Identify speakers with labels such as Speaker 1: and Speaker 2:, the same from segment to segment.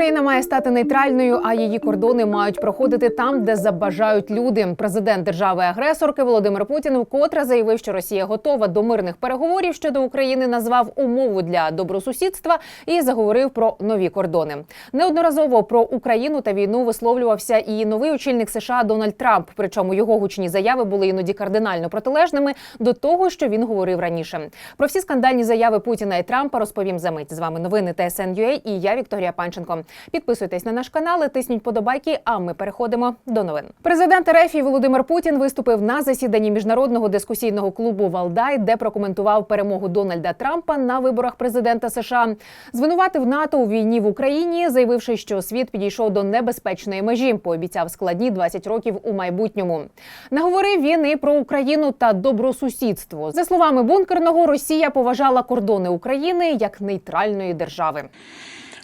Speaker 1: Україна має стати нейтральною, а її кордони мають проходити там, де забажають люди. Президент держави-агресорки Володимир Путін вкотре заявив, що Росія готова до мирних переговорів щодо України, назвав умову для добросусідства і заговорив про нові кордони. Неодноразово про Україну та війну висловлювався і новий очільник США Дональд Трамп. Причому його гучні заяви були іноді кардинально протилежними до того, що він говорив раніше. Про всі скандальні заяви Путіна і Трампа розповім за мить. З вами новини ТСН.UA і я Вікторія Панченко. Підписуйтесь на наш канал, тисніть подобайки. А ми переходимо до новин. Президент РФ Володимир Путін виступив на засіданні міжнародного дискусійного клубу Валдай, де прокоментував перемогу Дональда Трампа на виборах президента США. Звинуватив НАТО у війні в Україні, заявивши, що світ підійшов до небезпечної межі. Пообіцяв складні 20 років у майбутньому. Наговорив він і про Україну та добросусідство. За словами бункерного, Росія поважала кордони України як нейтральної держави.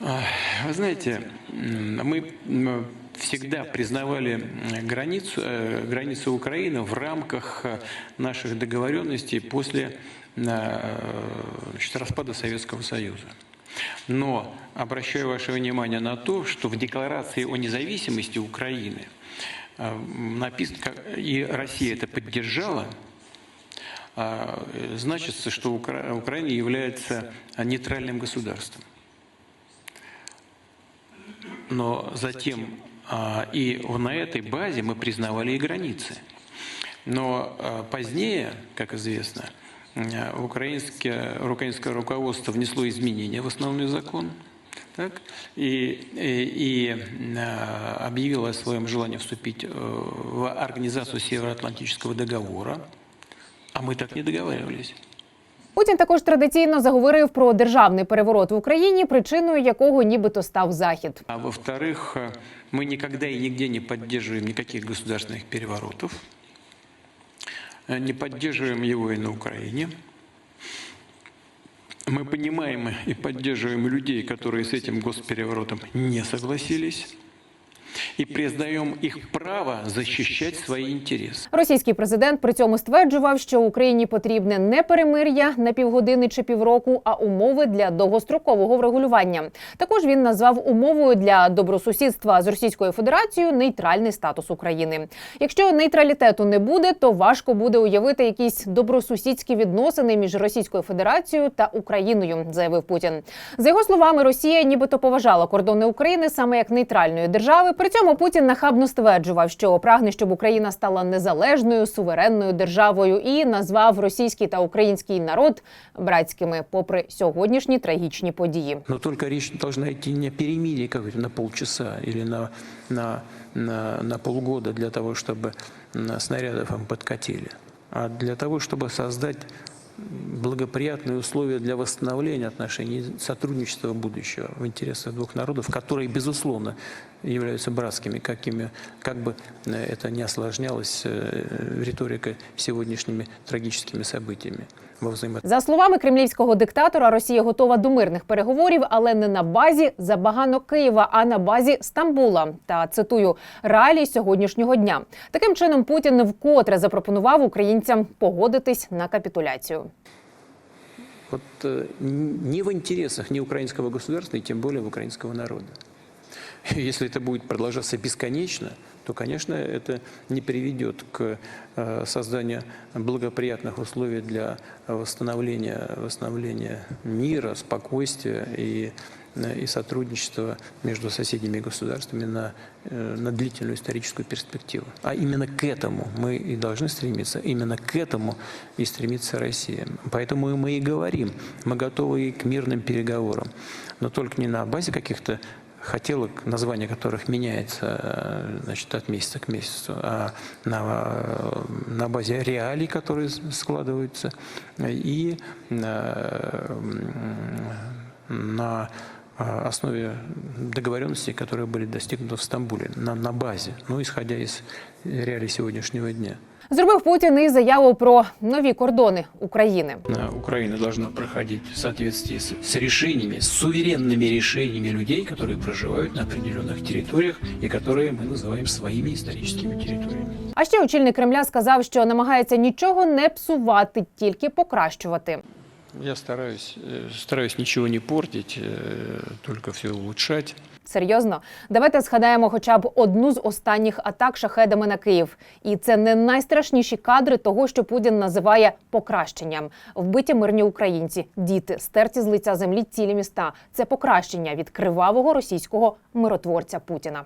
Speaker 2: Ах, Вы знаете, мы всегда признавали границу, э, границу Украины в рамках э, наших договоренностей после э, значит, распада Советского Союза. Но обращаю ваше внимание на то, что в Декларации о независимости Украины написано, и Россия это поддержала, а, значится, что Укра- Украина является нейтральным государством. Но затем а, и на этой базе мы признавали и границы. Но а, позднее, как известно, а, украинское, украинское руководство внесло изменения в основной закон так, и, и, и, объявило о своем желании вступить э, в организацию Североатлантического договора, а мы так не договаривались.
Speaker 1: Путін також традиційно заговорив про державний переворот в Україні, причиною якого нібито став захід.
Speaker 2: А во-вторых, э, мы никогда и нигде не поддерживаем никаких государственных переворотов, э, не поддерживаем его и на Украине. Мы понимаем и поддерживаем людей, которые с этим госпереворотом не согласились, и признаем их право защищать свои интересы.
Speaker 1: Російський президент при цьому стверджував, що Україні потрібне не перемир'я на півгодини чи півроку, а умови для довгострокового врегулювання. Також він назвав умовою для добросусідства з Російською Федерацією нейтральний статус України. Якщо нейтралітету не буде, то важко буде уявити якісь добросусідські відносини між Російською Федерацією та Україною, заявив Путін. За його словами, Росія нібито поважала кордони України саме як нейтральної держави. При цьому Путін нахабно стверджував, що прагне, щоб Україна стала незалежною суверенною державою, і назвав російський та український народ братськими, попри сьогоднішні трагічні події.
Speaker 3: Но только речь должна идти не о перемирии какой-то на полчаса или на, на, на, на полгода для того, чтобы м, снарядов им подкатили, а для того, чтобы создать благоприятные условия для восстановления отношений, сотрудничества будущего в интересах двух народов, которые, безусловно, являются братскими, какими, как бы э, это не осложнялось э, риторикой сегодняшними трагическими событиями во взаимоотношениях.
Speaker 1: За словами кремлівського диктатора, Росія готова до мирних переговорів, але не на базі забагано Києва, а на базі Стамбула. Та цитую реалії сьогоднішнього дня. Таким чином Путін вкотре запропонував українцям погодитись на капітуляцію.
Speaker 3: Вот э, н- не в интересах ни украинского государства, и тем более в украинского народа. Если это будет продолжаться бесконечно, то, конечно, это не приведет к э, созданию благоприятных условий для восстановления, восстановления мира, спокойствия и, э, и сотрудничества между соседними государствами на, э, на длительную историческую перспективу. А именно к этому мы и должны стремиться, именно к этому и стремится Россия. Поэтому мы и говорим, мы готовы и к мирным переговорам, но только не на базе каких-то хотелок, название которых меняется э, значит, от месяца к месяцу, а на, э, на базе реалий, которые с- складываются, и э, м, на э, основе договоренностей, которые были достигнуты в Стамбуле, на, на базе, ну, исходя из реалий сегодняшнего дня.
Speaker 1: Зробив Путін і заяву про нові кордони України.
Speaker 3: На Украина должна проходить в соответствии с, с решениями, с суверенными решениями людей, которые проживают на определенных территориях и которые мы называем своими историческими территориями.
Speaker 1: А ще очільник Кремля сказав, що намагається нічого не псувати, тільки покращувати.
Speaker 3: Я стараюсь, э, стараюсь ничего не портить, э, только все улучшать.
Speaker 1: Серйозно, давайте згадаємо хоча б одну з останніх атак шахедами на Київ. І це не найстрашніші кадри того, що Путін називає покращенням. Вбиті мирні українці, діти, стерті з лиця землі цілі міста. Це покращення від кривавого російського миротворця Путіна.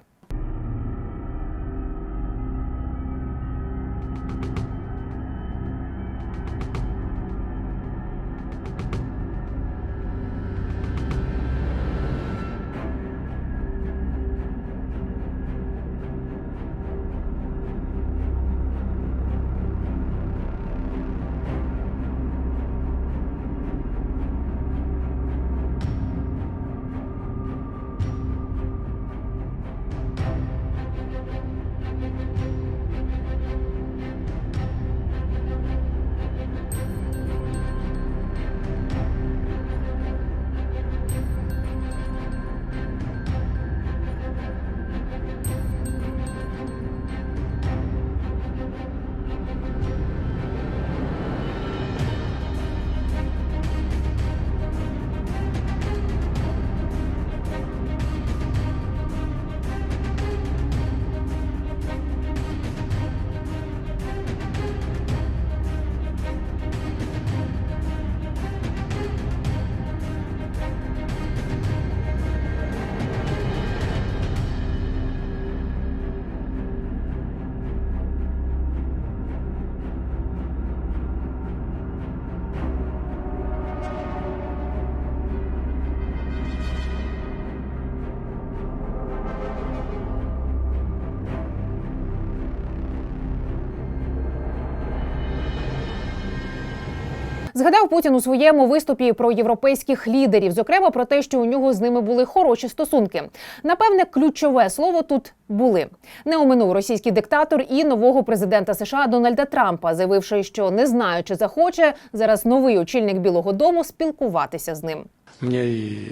Speaker 1: Згадав Путін у своєму виступі про європейських лідерів, зокрема про те, що у нього з ними були хороші стосунки. Напевне, ключове слово тут були. Не оминув російський диктатор і нового президента США Дональда Трампа, заявивши, що не знаю, чи захоче зараз новий очільник Білого Дому спілкуватися з ним.
Speaker 3: У меня и,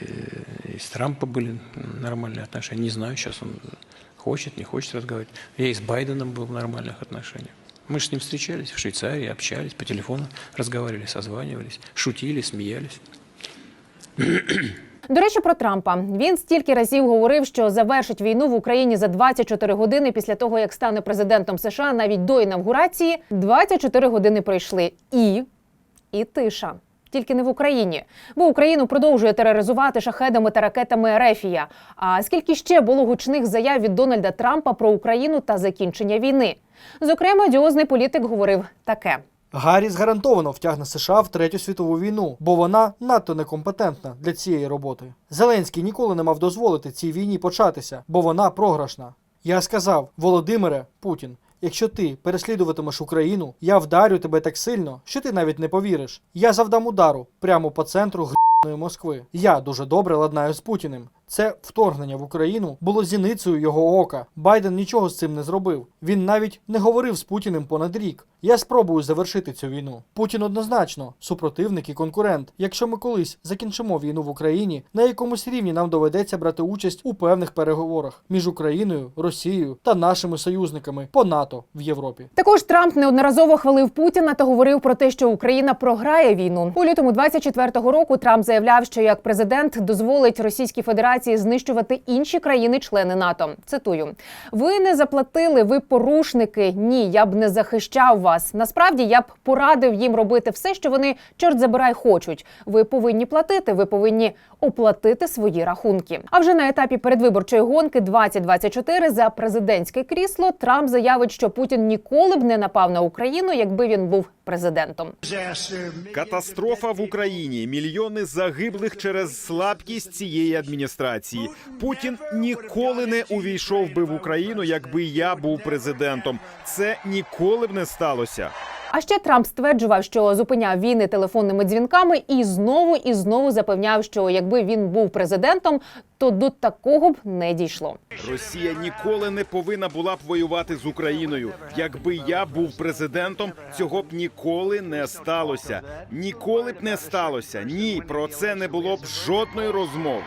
Speaker 3: и с Трампа были нормальные отношения. Не знаю, сейчас он хочет, не хочет разговаривать. Я и с Байденом был в нормальных отношениях. Мы же с ним встречались в Швейцарии, общались, по телефону разговаривали, созванивались, шутили, смеялись.
Speaker 1: До речі, про Трампа він стільки разів говорив, що завершить війну в Україні за 24 години після того, як стане президентом США, навіть до інавгурації. 24 години пройшли і, і тиша. Тільки не в Україні, бо Україну продовжує тероризувати шахедами та ракетами Ерефія. А скільки ще було гучних заяв від Дональда Трампа про Україну та закінчення війни? Зокрема, одіозний політик говорив таке:
Speaker 4: Гарріс гарантовано втягне США в третю світову війну, бо вона надто некомпетентна для цієї роботи. Зеленський ніколи не мав дозволити цій війні початися, бо вона програшна. Я сказав, Володимире Путін, якщо ти переслідуватимеш Україну, я вдарю тебе так сильно, що ти навіть не повіриш. Я завдам удару прямо по центру грної Москви. Я дуже добре ладнаю з Путіним. Це вторгнення в Україну було зіницею його ока. Байден нічого з цим не зробив. Він навіть не говорив з Путіним понад рік. Я спробую завершити цю війну. Путін однозначно супротивник і конкурент. Якщо ми колись закінчимо війну в Україні, на якомусь рівні нам доведеться брати участь у певних переговорах між Україною, Росією та нашими союзниками по НАТО в Європі.
Speaker 1: Також Трамп неодноразово хвалив Путіна та говорив про те, що Україна програє війну. У лютому 24-го року Трамп заявляв, що як президент дозволить Російській Федерації знищувати інші країни-члени НАТО. Цитую: ви не заплатили, ви порушники. Ні, я б не захищав вас. Насправді я б порадив їм робити все, що вони чорт забирай хочуть. Ви повинні платити. Ви повинні оплатити свої рахунки. А вже на етапі передвиборчої гонки 2024 за президентське крісло Трамп заявить, що Путін ніколи б не напав на Україну, якби він був президентом.
Speaker 5: Катастрофа в Україні. Мільйони загиблих через слабкість цієї адміністрації. Путін ніколи не увійшов би в Україну, якби я був президентом. Це ніколи б не сталося.
Speaker 1: А ще Трамп стверджував, що зупиняв війни телефонними дзвінками, і знову і знову запевняв, що якби він був президентом, то до такого б не дійшло.
Speaker 5: Росія ніколи не повинна була б воювати з Україною. Якби я був президентом, цього б ніколи не сталося. Ніколи б не сталося. Ні, про це не було б жодної розмови.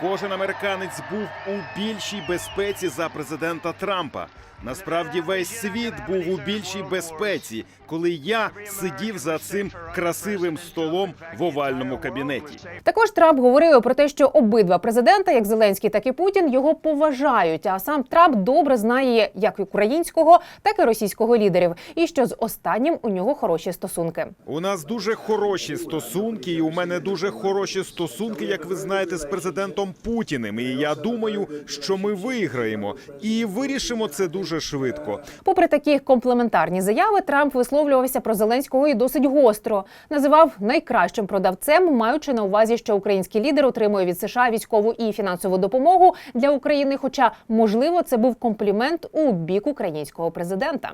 Speaker 5: Кожен американець був у більшій безпеці за президента Трампа. Насправді весь світ був у більшій безпеці, коли я сидів за цим красивим столом в овальному кабінеті.
Speaker 1: Також Трамп говорив про те, що обидва президента, як Зеленський, так і Путін, його поважають. А сам Трамп добре знає як українського, так і російського лідерів, і що з останнім у нього хороші стосунки.
Speaker 5: У нас дуже хороші стосунки, і у мене дуже хороші стосунки, як ви знаєте, з президентом Путіним. І я думаю, що ми виграємо і вирішимо це дуже швидко.
Speaker 1: Попри такі комплементарні заяви, Трамп висловлювався про Зеленського і досить гостро. Називав найкращим продавцем, маючи на увазі, що український лідер отримує від США військову і фінансову допомогу для України. Хоча, можливо, це був комплімент у бік українського президента.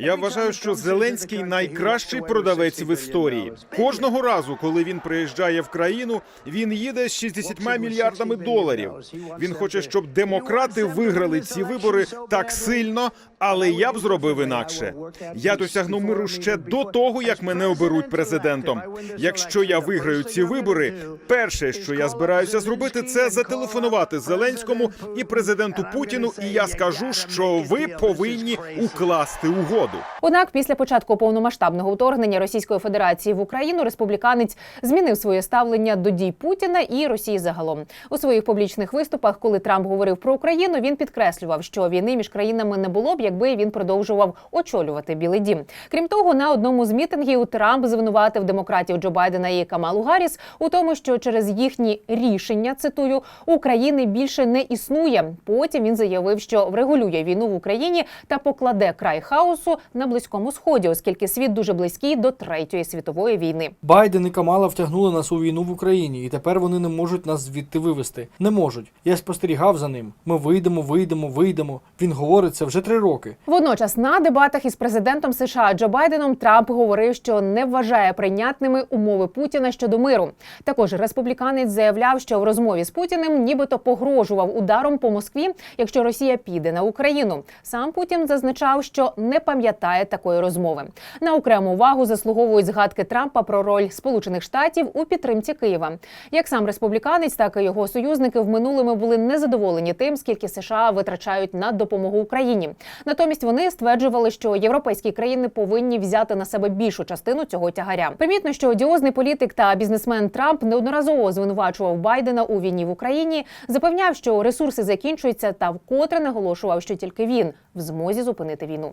Speaker 5: Я вважаю, що Зеленський найкращий продавець в історії. Кожного разу, коли він приїжджає в країну, він їде з 60 мільярдами доларів. Він хоче, щоб демократи виграли ці вибори так сильно, але я б зробив інакше. Я досягну миру ще до того, як мене оберуть президентом. Якщо я виграю ці вибори, перше, що я збираюся зробити, це зателефонувати Зеленському і президенту Путіну, і я скажу, що ви повинні укласти угоду.
Speaker 1: Однак, після початку повномасштабного вторгнення Російської Федерації в Україну республіканець змінив своє ставлення до дій Путіна і Росії загалом. У своїх публічних виступах, коли Трамп говорив про Україну, він підкреслював, що війни між країнами не було б, якби він продовжував очолювати Білий Дім. Крім того, на одному з мітингів Трамп звинуватив демократів Джо Байдена і Камалу Гарріс у тому, що через їхні рішення цитую України більше не існує. Потім він заявив, що врегулює війну в Україні та покладе край хаосу на близькому сході, оскільки світ дуже близький до третьої світової війни.
Speaker 4: Байден і Камала втягнули нас у війну в Україні, і тепер вони не можуть нас звідти вивести. Не можуть. Я спостерігав за ним. Ми вийдемо, вийдемо, вийдемо. Він говорить це вже три роки.
Speaker 1: Водночас на дебатах із президентом США Джо Байденом Трамп говорив, що не вважає прийнятними умови Путіна щодо миру. Також республіканець заявляв, що в розмові з Путіним нібито погрожував ударом по Москві, якщо Росія піде на Україну. Сам Путін зазначав, що не пам'ятає такої розмови. На окрему увагу заслуговують згадки Трампа про роль Сполучених Штатів у підтримці Києва. Як сам республіканець, так і його союзники в минулому були незадоволені тим, скільки США витрачають на допомогу Україні. Натомість вони стверджували, що європейські країни повинні взяти на себе більшу частину цього тягаря. Примітно, що одіозний політик та бізнесмен Трамп неодноразово звинувачував Байдена у війні в Україні, запевняв, що ресурси закінчуються, та вкотре наголошував, що тільки він в змозі зупинити війну.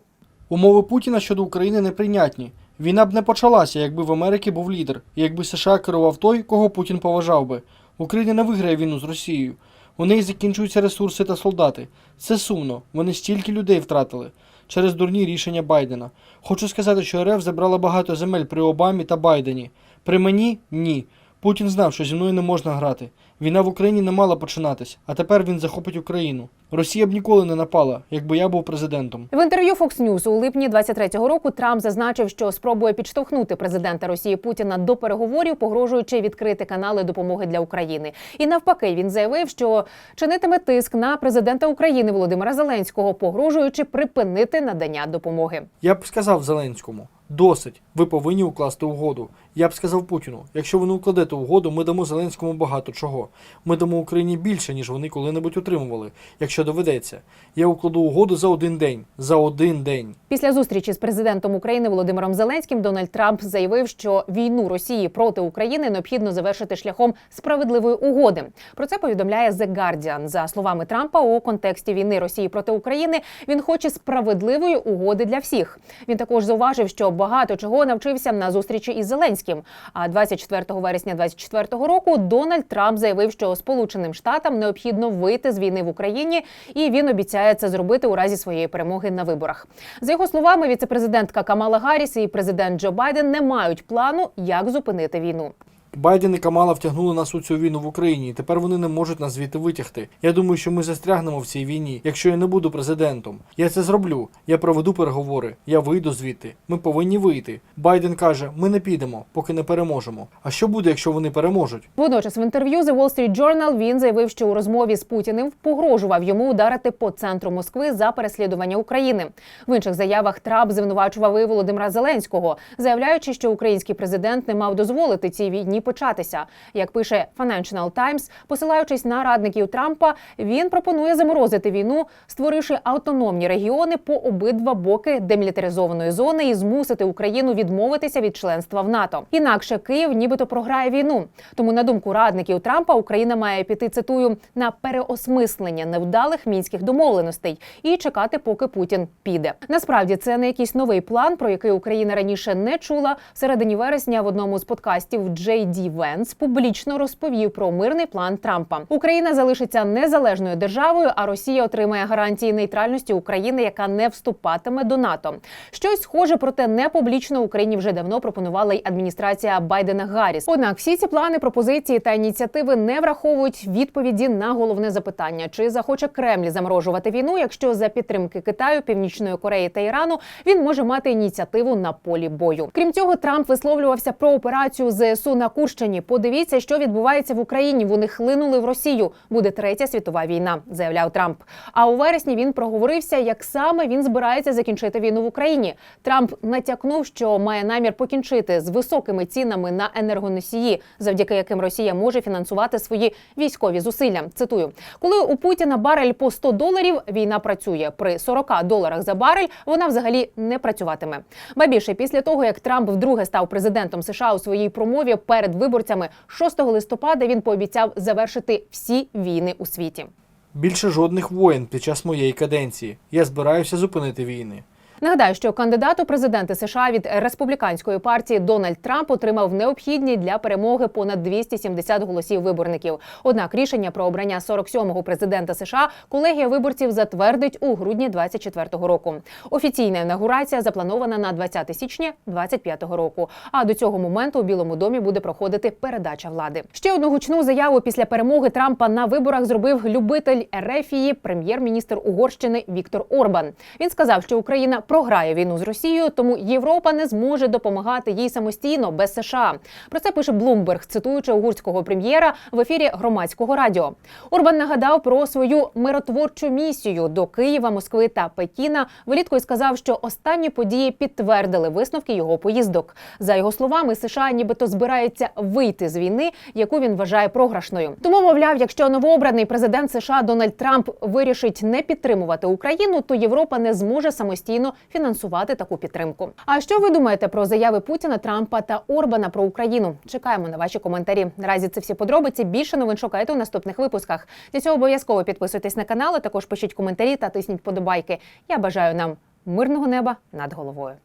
Speaker 4: Умови Путіна щодо України неприйнятні. Війна б не почалася, якби в Америці був лідер, і якби США керував той, кого Путін поважав би. Україна не виграє війну з Росією. У неї закінчуються ресурси та солдати. Це сумно. Вони стільки людей втратили через дурні рішення Байдена. Хочу сказати, що РФ забрала багато земель при Обамі та Байдені. При мені ні. Путін знав, що зі мною не можна грати. Війна в Україні не мала починатись, а тепер він захопить Україну. Росія б ніколи не напала, якби я був президентом.
Speaker 1: В інтерв'ю Fox News у липні 23-го року Трамп зазначив, що спробує підштовхнути президента Росії Путіна до переговорів, погрожуючи відкрити канали допомоги для України. І навпаки, він заявив, що чинитиме тиск на президента України Володимира Зеленського, погрожуючи припинити надання допомоги.
Speaker 4: Я б сказав Зеленському: досить, ви повинні укласти угоду. Я б сказав Путіну: якщо ви не укладете угоду, ми дамо Зеленському багато чого. Ми дамо Україні більше, ніж вони коли-небудь отримували. Якщо доведеться, я укладу угоду за один день. За один день.
Speaker 1: Після зустрічі з президентом України Володимиром Зеленським Дональд Трамп заявив, що війну Росії проти України необхідно завершити шляхом справедливої угоди. Про це повідомляє The Guardian. За словами Трампа, у контексті війни Росії проти України він хоче справедливої угоди для всіх. Він також зауважив, що багато чого навчився на зустрічі із Зеленським. А 24 вересня 2024 року Дональд Трамп заявив, що Сполученим Штатам необхідно вийти з війни в Україні, і він обіцяє це зробити у разі своєї перемоги на виборах. За його словами, віцепрезидентка Камала Гарріс і президент Джо Байден не мають плану, як зупинити війну.
Speaker 4: Байден і Камала втягнули нас у цю війну в Україні, і тепер вони не можуть нас звідти витягти. Я думаю, що ми застрягнемо в цій війні, якщо я не буду президентом. Я це зроблю. Я проведу переговори. Я вийду звідти. Ми повинні вийти. Байден каже: ми не підемо, поки не переможемо. А що буде, якщо вони переможуть?
Speaker 1: Водночас в інтерв'ю The Wall Street Journal він заявив, що у розмові з Путіним погрожував йому ударити по центру Москви за переслідування України. В інших заявах Трамп звинувачував і Володимира Зеленського, заявляючи, що український президент не мав дозволити цій війні початися. Як пише Financial Times, посилаючись на радників Трампа, він пропонує заморозити війну, створивши автономні регіони по обидва боки демілітаризованої зони і змусити Україну відмовитися від членства в НАТО. Інакше Київ нібито програє війну. Тому, на думку радників Трампа, Україна має піти цитую на переосмислення невдалих мінських домовленостей і чекати, поки Путін піде. Насправді це не якийсь новий план, про який Україна раніше не чула. В середині вересня в одному з подкастів Джей Ді Венс публічно розповів про мирний план Трампа. Україна залишиться незалежною державою, а Росія отримає гарантії нейтральності України, яка не вступатиме до НАТО. Щось схоже, проте не публічно Україні вже давно пропонувала й адміністрація Байдена Гарріс. Однак всі ці плани, пропозиції та ініціативи не враховують відповіді на головне запитання: чи захоче Кремль заморожувати війну, якщо за підтримки Китаю, Північної Кореї та Ірану він може мати ініціативу на полі бою. Крім цього, Трамп висловлювався про операцію ЗСУ на Курщині. Подивіться, що відбувається в Україні. Вони хлинули в Росію. Буде третя світова війна, заявляв Трамп. А у вересні він проговорився, як саме він збирається закінчити війну в Україні. Трамп натякнув, що має намір покінчити з високими цінами на енергоносії, завдяки яким Росія може фінансувати свої військові зусилля. Цитую, коли у Путіна барель по 100 доларів, війна працює при 40 доларах за барель. Вона взагалі не працюватиме. Ба більше після того, як Трамп вдруге став президентом США у своїй промові перед виборцями 6 листопада, він пообіцяв завершити всі війни у світі.
Speaker 4: Більше жодних воєн під час моєї каденції. Я збираюся зупинити війни.
Speaker 1: Нагадаю, що кандидат у президенти США від республіканської партії Дональд Трамп отримав необхідні для перемоги понад 270 голосів виборників. Однак рішення про обрання 47-го президента США колегія виборців затвердить у грудні 24-го року. Офіційна інаугурація запланована на 20 січня 25-го року. А до цього моменту у Білому домі буде проходити передача влади. Ще одну гучну заяву після перемоги Трампа на виборах зробив любитель Ерефії, прем'єр-міністр Угорщини Віктор Орбан. Він сказав, що Україна програє війну з Росією, тому Європа не зможе допомагати їй самостійно без США. Про це пише Блумберг, цитуючи угорського прем'єра в ефірі громадського радіо. Орбан нагадав про свою миротворчу місію до Києва, Москви та Пекіна. Влітку й сказав, що останні події підтвердили висновки його поїздок. За його словами, США нібито збирається вийти з війни, яку він вважає програшною. Тому, мовляв, якщо новообраний президент США Дональд Трамп вирішить не підтримувати Україну, то Європа не зможе самостійно фінансувати таку підтримку. А що ви думаєте про заяви Путіна, Трампа та Орбана про Україну? Чекаємо на ваші коментарі. Наразі це всі подробиці. Більше новин шукайте у наступних випусках. Для цього обов'язково підписуйтесь на канал, а також пишіть коментарі та тисніть подобайки. Я бажаю нам мирного неба над головою.